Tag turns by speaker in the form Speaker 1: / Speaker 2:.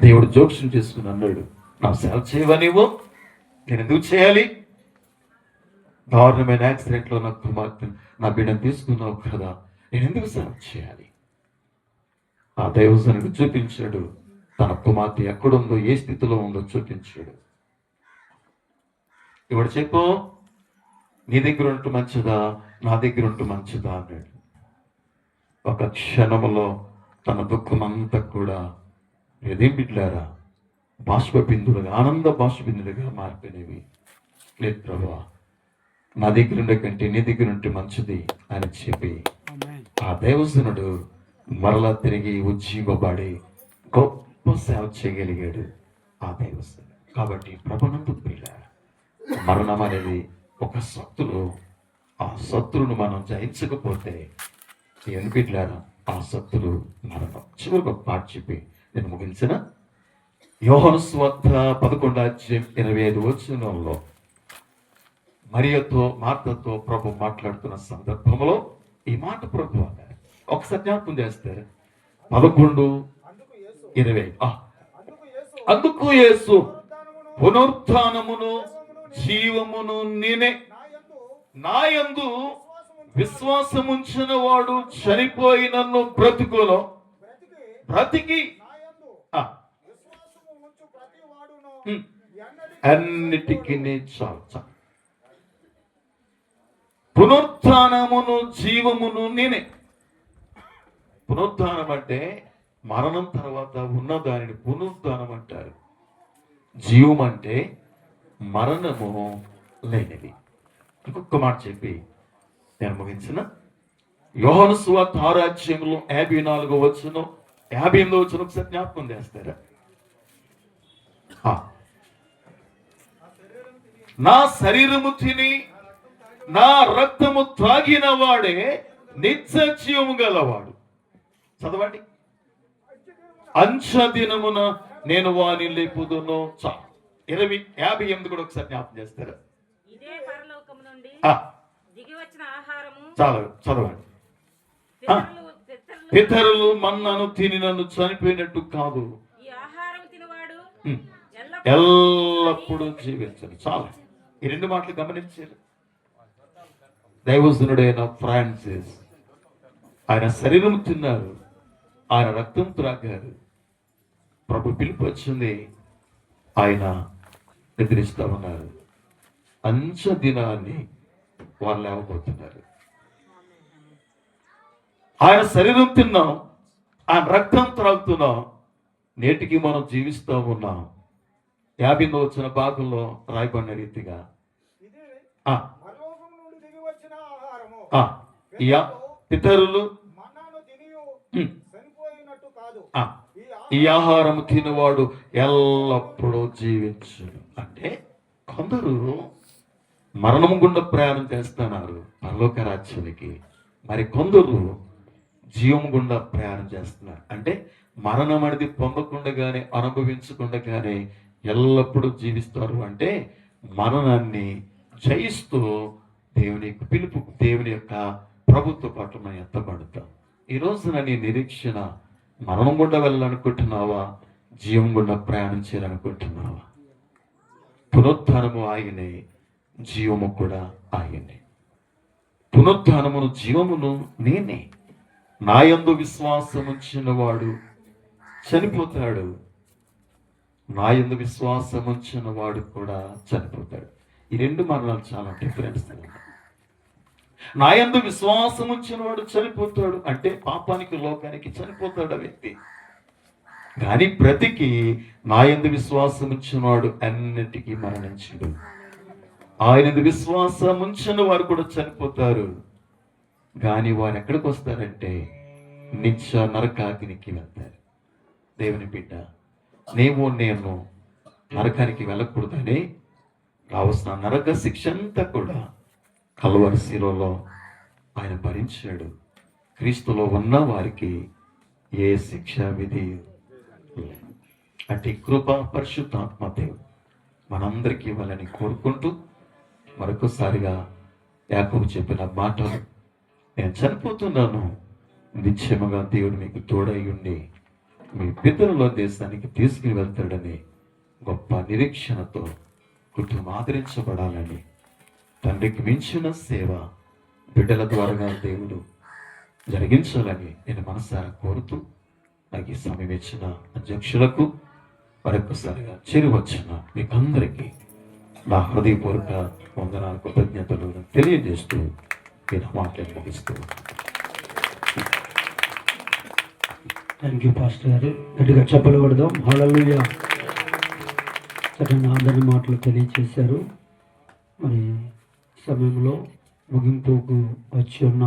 Speaker 1: దేవుడు జోక్యం చేసుకుని అన్నాడు నా సేవ చేయవా నీవు? నేను ఎందుకు చేయాలి? దారుణమైన యాక్సిడెంట్లో నా కుమార్తె నా బిడ్డను తీసుకున్నావు కదా నేను ఎందుకు సేవ చేయాలి? ఆ దైవజనుడు చూపించాడు తన కుమార్తె ఎక్కడుందో ఏ స్థితిలో ఉందో చూపించాడు. ఇప్పుడు చెప్పు? నీ దగ్గర ఉంటూ మంచిదా? నా దగ్గర ఉంటూ మంచిదా? అన్నాడు. ఒక క్షణములో తన దుఃఖం అంతా కూడా ఏదేం బిడ్డారా బాష్పబిందులుగా ఆనంద బాష్పబిందులుగా మారిపోయినవి లేదు ప్రభా నా దగ్గర ఉండే కంటే నీ దగ్గర ఉంటే మంచిది అని చెప్పి ఆ దేవసనుడు మరలా తిరిగి ఉజ్జీవబడి గొప్ప సేవ చేయగలిగాడు ఆ దేవస్థానం కాబట్టి ప్రభునందు ప్రియుల మరణం అనేది ఒక సత్తులు ఆ సత్తులను మనం జయించకపోతే ఏం బిడ్డారా ఆ సత్తులు మరణం. చివరికి ఒక పాట చెప్పి నేను ముగించిన? యోహను పదకొండు అధ్యాయం ఇరవై ఐదు వచనంలో మరియతో మార్తతో ప్రభు మాట్లాడుతున్న సందర్భంలో ఈ మాట ప్రభు అన్నారు. ఒకసారి జ్ఞాపకం చేస్తారు? పదకొండు
Speaker 2: అందుకు
Speaker 1: ఇరవై
Speaker 2: అందుకు యేసు
Speaker 1: పునరుత్నమును జీవమును నేనే నాయందు విశ్వాసముంచిన వాడు చనిపోయినన్ను బ్రతుకులో
Speaker 2: బ్రతికి
Speaker 1: అన్నిటికీ చాలు చాలు పునరుత్థానమును జీవమును నేనే. పునరుత్థానం అంటే మరణం తర్వాత ఉన్న దానిని పునరుత్థానం అంటారు. జీవం అంటే మరణము లేనిది. ఇంకొక మాట చెప్పి నేను ముగించిన. యోహను సువార్త ఆరాజ్యంలో యాభై నాలుగో వచ్చును యాభై ఎనిమిదో వచ్చును ఒకసారి జ్ఞాపకం చేస్తారా. నా శరీరము తిని నా రక్తము త్రాగిన వాడే నిత్య జీవము గలవాడు. చదవండి. అంచ దినమున నేను వాని లేపుదును చా. ఇరవై యాభై ఎనిమిది కూడా ఒకసారి జ్ఞాపకం చేస్తారా? చాలు చదవండి.
Speaker 3: పితరులు
Speaker 1: మన్నను తిని నన్ను చనిపోయినట్టు కాదు.
Speaker 3: ఎల్లప్పుడూ
Speaker 1: జీవించాలి చాలు. ఈ రెండు మాటలు గమనించారు. దైవజనుడైన ఫ్రాన్సిస్ ఆయన శరీరం తిన్నారు. ఆయన రక్తం త్రాగారు. ప్రభు పిలుపు వచ్చింది. ఆయన నిద్రిస్తా ఉన్నారు. అంచ దినాన్ని వాళ్ళు లేవబోతున్నారు. ఆయన శరీరం తిన్నాం ఆయన రక్తం త్రాగుతున్నాం. నేటికి మనం జీవిస్తూ ఉన్నాం. యాభైలో వచ్చిన భాగంలో రాయబడిన రీతిగా. ఆ, ఈ పితరులు
Speaker 2: ఈ
Speaker 1: ఆహారం తినవాడు ఎల్లప్పుడూ జీవించును. అంటే కొందరు మరణం గుండా ప్రయాణం చేస్తున్నారు పరలోక రాజ్యానికి. మరి కొందరు జీవం గుండా ప్రయాణం చేస్తున్నారు. అంటే మరణం అనేది పొందకుండగానే అనుభవించకుండగానే ఎల్లప్పుడూ జీవిస్తారు. అంటే మరణాన్ని జయిస్తూ దేవుని పిలుపు దేవుని యొక్క ప్రభుత్వ పట్ల మనం ఎత్తబడతాం. ఈ నీ నిరీక్షణ మరణం గుండా వెళ్ళాలనుకుంటున్నావా? జీవం గుండా ప్రయాణం చేయాలనుకుంటున్నావా? పునరుద్ధానము ఆయనే జీవము కూడా ఆయనే. పునరుద్ధానమును జీవమును నేనే. నాయందు విశ్వాసం ఉంచిన వాడు చనిపోతాడు. నాయందు విశ్వాసం ఉంచిన వాడు కూడా చనిపోతాడు. ఈ రెండు మరణాలు చాలా డిఫరెన్స్ నాయందు విశ్వాసం ఉంచిన వాడు చనిపోతాడు అంటే పాపానికి లోకానికి చనిపోతాడు ఆ వ్యక్తి. కానీ బ్రతికి నాయందు విశ్వాసం ఉంచిన వాడు అన్నిటికీ మరణించడు. ఆయన విశ్వాసం ఉంచిన వారు కూడా చనిపోతారు కానీ వారు ఎక్కడికి వస్తారంటే నిత్య నరకాగ్నికి వెళ్తారు. దేవుని బిడ్డ నీవు నేను నరకానికి వెళ్ళకూడదని రావాల్సిన నరక శిక్ష అంతా కూడా కలవరిశిలలో ఆయన భరించాడు. క్రీస్తులో ఉన్న వారికి ఏ శిక్ష విధి అటు అట్టి కృప పరిశుద్ధాత్మ దేవుడు మనందరికీ ఇవ్వాలని కోరుకుంటూ మరొకసారిగా యాకోబు చెప్పిన మాటలు నేను చనిపోతున్నాను. నిశ్చయముగా దేవుడు మీకు తోడై ఉండి మీ పితరుల దేశానికి తీసుకుని వెళ్తాడని గొప్ప నిరీక్షణతో కుటుంబం ఆదరించబడాలని తండ్రికి మించిన సేవ బిడ్డల ద్వారా దేవుడు జరిగించాలని నేను మనసారా కోరుతూ నాకు ఈ సమయం ఇచ్చిన అధ్యక్షులకు మరొకసారిగా చేరువచ్చిన మీకందరికీ నా హృదయపూర్వక వందనాలు కృతజ్ఞతలు తెలియజేస్తూ నేను మాటలు ముగిస్తూ
Speaker 4: థ్యాంక్ యూ పాస్టర్ గారు గట్టిగా చెప్పలు కొడదాం హల్లెలూయా చక్కని ఆదరణ మాటలు తెలియచేశారు. మరి సమయంలో ముగింపుకు వచ్చి ఉన్నాం.